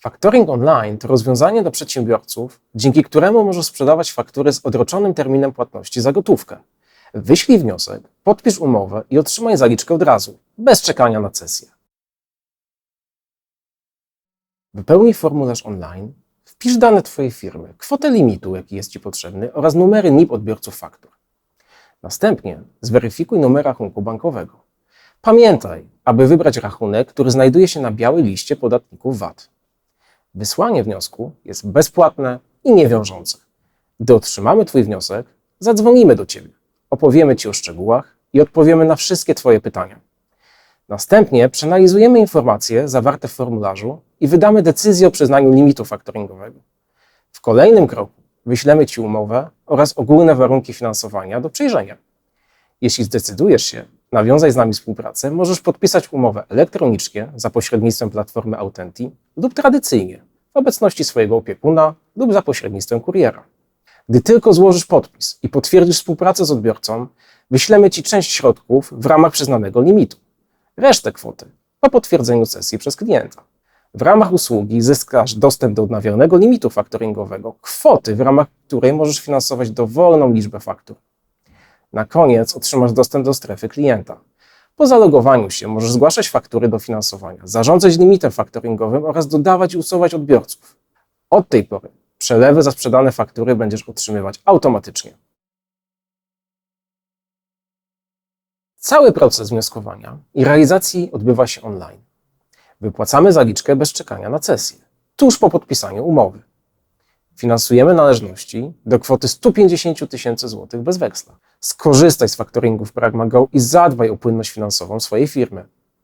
Factoring online to rozwiązanie dla przedsiębiorców, dzięki któremu możesz sprzedawać faktury z odroczonym terminem płatności za gotówkę. Wyślij wniosek, podpisz umowę i otrzymaj zaliczkę od razu, bez czekania na sesję. Wypełnij formularz online, wpisz dane Twojej firmy, kwotę limitu, jaki jest Ci potrzebny oraz numery NIP odbiorców faktur. Następnie zweryfikuj numer rachunku bankowego. Pamiętaj, aby wybrać rachunek, który znajduje się na białej liście podatników VAT. Wysłanie wniosku jest bezpłatne i niewiążące. Gdy otrzymamy Twój wniosek, zadzwonimy do Ciebie, opowiemy Ci o szczegółach i odpowiemy na wszystkie Twoje pytania. Następnie przeanalizujemy informacje zawarte w formularzu i wydamy decyzję o przyznaniu limitu faktoringowego. W kolejnym kroku wyślemy Ci umowę oraz ogólne warunki finansowania do przejrzenia. Jeśli zdecydujesz się nawiązać z nami współpracę, możesz podpisać umowę elektronicznie za pośrednictwem platformy Autenti lub tradycyjnie w obecności swojego opiekuna lub za pośrednictwem kuriera. Gdy tylko złożysz podpis i potwierdzisz współpracę z odbiorcą, wyślemy Ci część środków w ramach przyznanego limitu. Resztę kwoty po potwierdzeniu sesji przez klienta. W ramach usługi zyskasz dostęp do odnawialnego limitu faktoringowego, kwoty, w ramach której możesz finansować dowolną liczbę faktur. Na koniec otrzymasz dostęp do strefy klienta. Po zalogowaniu się możesz zgłaszać faktury do finansowania, zarządzać limitem faktoringowym oraz dodawać i usuwać odbiorców. Od tej pory przelewy za sprzedane faktury będziesz otrzymywać automatycznie. Cały proces wnioskowania i realizacji odbywa się online. Wypłacamy zaliczkę bez czekania na sesję, tuż po podpisaniu umowy. Finansujemy należności do kwoty 150 000 tysięcy złotych bez weksla. Skorzystaj z faktoringu w Pragma Go i zadbaj o płynność finansową swojej firmy.